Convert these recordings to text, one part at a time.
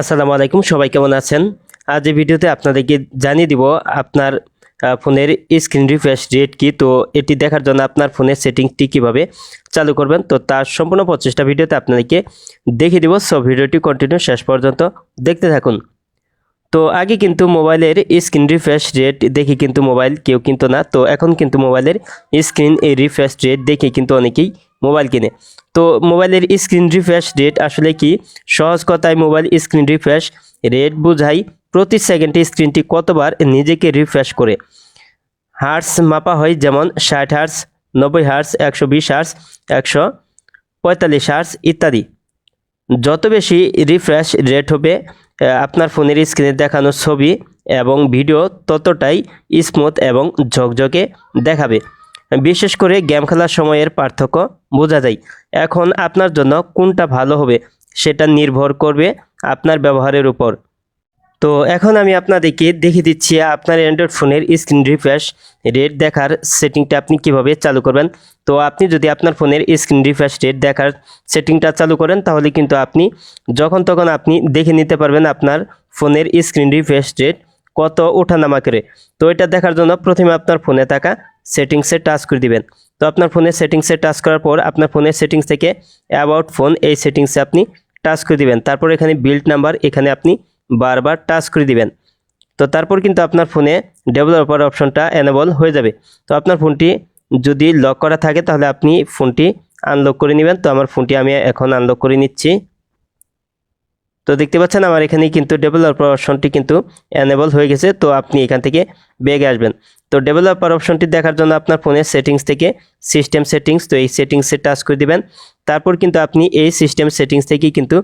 আসসালামু আলাইকুম, সবাই কেমন আছেন? আজ এই ভিডিওতে আপনাদেরকে জানিয়ে দিব আপনার ফোনের স্ক্রিন রিফ্রেশ রেট কি। তো এটি দেখার জন্য আপনার ফোনের সেটিংসটি কীভাবে চালু করবেন, তো তার সম্পূর্ণ প্রচেষ্টা ভিডিওতে আপনাদেরকে দেখিয়ে দিব। সব ভিডিওটি কন্টিনিউ শেষ পর্যন্ত দেখতে থাকুন। তো আগে কিন্তু মোবাইলের স্ক্রিন রিফ্রেশ রেট দেখে কিন্তু মোবাইল কেউ কিন্তু না। তো এখন কিন্তু মোবাইলের স্ক্রিন এই রিফ্রেশ রেট দেখে কিন্তু অনেকেই মোবাইল কিনে। তো মোবাইলের স্ক্রিন রিফ্রেশ রেট আসলে কি? সহজ কথায় মোবাইল স্ক্রিন রিফ্রেশ রেট বোঝাই প্রতি সেকেন্ডে স্ক্রিনটি কতবার নিজেকে রিফ্রেশ করে। হার্স মাপা হয় যেমন ষাট হার্স নব্বই হার্স একশো বিশ হার্স একশো পঁয়তাল্লিশ হার্স ইত্যাদি। যত বেশি রিফ্রেশ রেট হবে আপনার ফোনের স্ক্রিনে দেখানো ছবি এবং ভিডিও ততটাই স্মুথ এবং ঝকঝকে দেখাবে। বিশেষ করে গেম খেলার সময়ের পার্থক্য বোঝা যায়। এখন আপনার জন্য কোনটা ভালো হবে সেটা নির্ভর করবে আপনার ব্যবহারের উপর। তো এখন আমি আপনাদেরকে দেখিয়ে দিচ্ছি আপনার অ্যান্ড্রয়েড ফোনের স্ক্রিন রিফ্রেশ রেট দেখার সেটিংটা আপনি কীভাবে চালু করবেন। তো আপনি যদি আপনার ফোনের স্ক্রিন রিফ্রেশ রেট দেখার সেটিংটা চালু করেন, তাহলে কিন্তু আপনি যখন তখন আপনি দেখে নিতে পারবেন আপনার ফোনের স্ক্রিন রিফ্রেশ রেট কত ওঠানামা করে। তো এটা দেখার জন্য প্রথমে আপনার ফোনে থাকা সেটিংসে টাচ করে দিবেন। তো আপনার ফোনের সেটিংসে টাচ করার পর আপনার ফোনের সেটিংস থেকে অ্যাবাউট ফোন এই সেটিংসে আপনি টাচ করে দিবেন। তারপর এখানে বিল্ড নাম্বার এখানে আপনি বারবার টাচ করে দিবেন। তো তারপর কিন্তু আপনার ফোনে ডেভেলপার অপশনটা এনেবল হয়ে যাবে। তো আপনার ফোনটি যদি লক করা থাকে তাহলে আপনি ফোনটি আনলক করে নেবেন। তো আমার ফোনটি আমি এখন আনলক করে নিচ্ছি। তো দেখতে পাচ্ছেন আমার এখানে কিন্তু ডেভেলপার অপশনটি কিন্তু এনেবল হয়ে গেছে। তো আপনি এখান থেকে বেগে আসবেন। তো ডেভেলপার অপশনটি দেখার জন্য আপনার ফোনের সেটিংস থেকে সিস্টেম সেটিংস তো এই সেটিংসে টাচ করে দিবেন। তারপর কিন্তু আপনি এই সিস্টেম সেটিংস থেকেই কিন্তু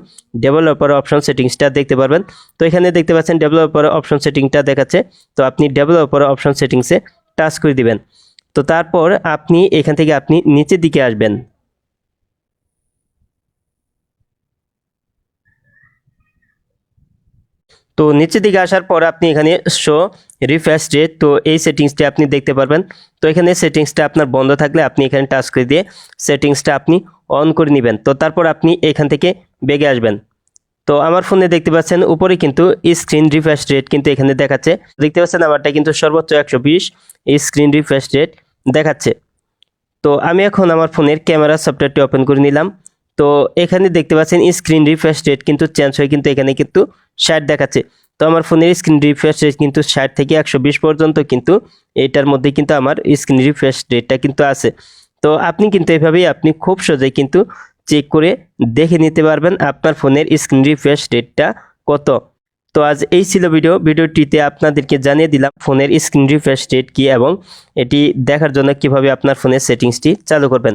ডেভেলপার অপশন সেটিংসটা দেখতে পারবেন। তো এখানে দেখতে পাচ্ছেন ডেভেলপার অপশন সেটিংটা দেখাচ্ছে। তো আপনি ডেভেলপার অপশন সেটিংসে টাচ করে দিবেন। তো তারপর আপনি এখান থেকে আপনি নিচের দিকে আসবেন। তো নিচের দিকে আসার পর আপনি এখানে শো রিফ্রেশ রেট তো এই সেটিংসটি আপনি দেখতে পারবেন। তো এখানে সেটিংসটা আপনার বন্ধ থাকলে আপনি এখানে টাচ করে দিয়ে সেটিংসটা আপনি অন করে নেবেন। তো তারপর আপনি এখান থেকে বেগে আসবেন। তো আমার ফোনে দেখতে পাচ্ছেন, উপরে কিন্তু স্ক্রিন রিফ্রেশ রেট কিন্তু এখানে দেখাচ্ছে। দেখতে পাচ্ছেন, আমারটা কিন্তু সর্বোচ্চ একশো বিশ স্ক্রিন রিফ্রেশ রেট দেখাচ্ছে। তো আমি এখন আমার ফোনের ক্যামেরা সফটওয়্যারটি ওপেন করে নিলাম। তো এখানে দেখতে পাচ্ছেন স্ক্রিন রিফ্রেশ রেট কিন্তু চেঞ্জ হয়ে কিন্তু এখানে কিন্তু ষাট দেখাচ্ছে। তো আমার ফোনের স্ক্রিন রিফ্রেশ রেট কিন্তু ষাট থেকে একশো বিশ পর্যন্ত কিন্তু এটার মধ্যে কিন্তু আমার স্ক্রিন রিফ্রেশ রেটটা কিন্তু আছে। তো আপনি কিন্তু এভাবেই আপনি খুব সহজেই কিন্তু চেক করে দেখে নিতে পারবেন আপনার ফোনের স্ক্রিন রিফ্রেশ রেটটা কত। তো আজ এই ছিল ভিডিও ভিডিওটিতে আপনাদেরকে জানিয়ে দিলাম ফোনের স্ক্রিন রিফ্রেশ রেট কী এবং এটি দেখার জন্য কীভাবে আপনার ফোনের সেটিংসটি চালু করবেন।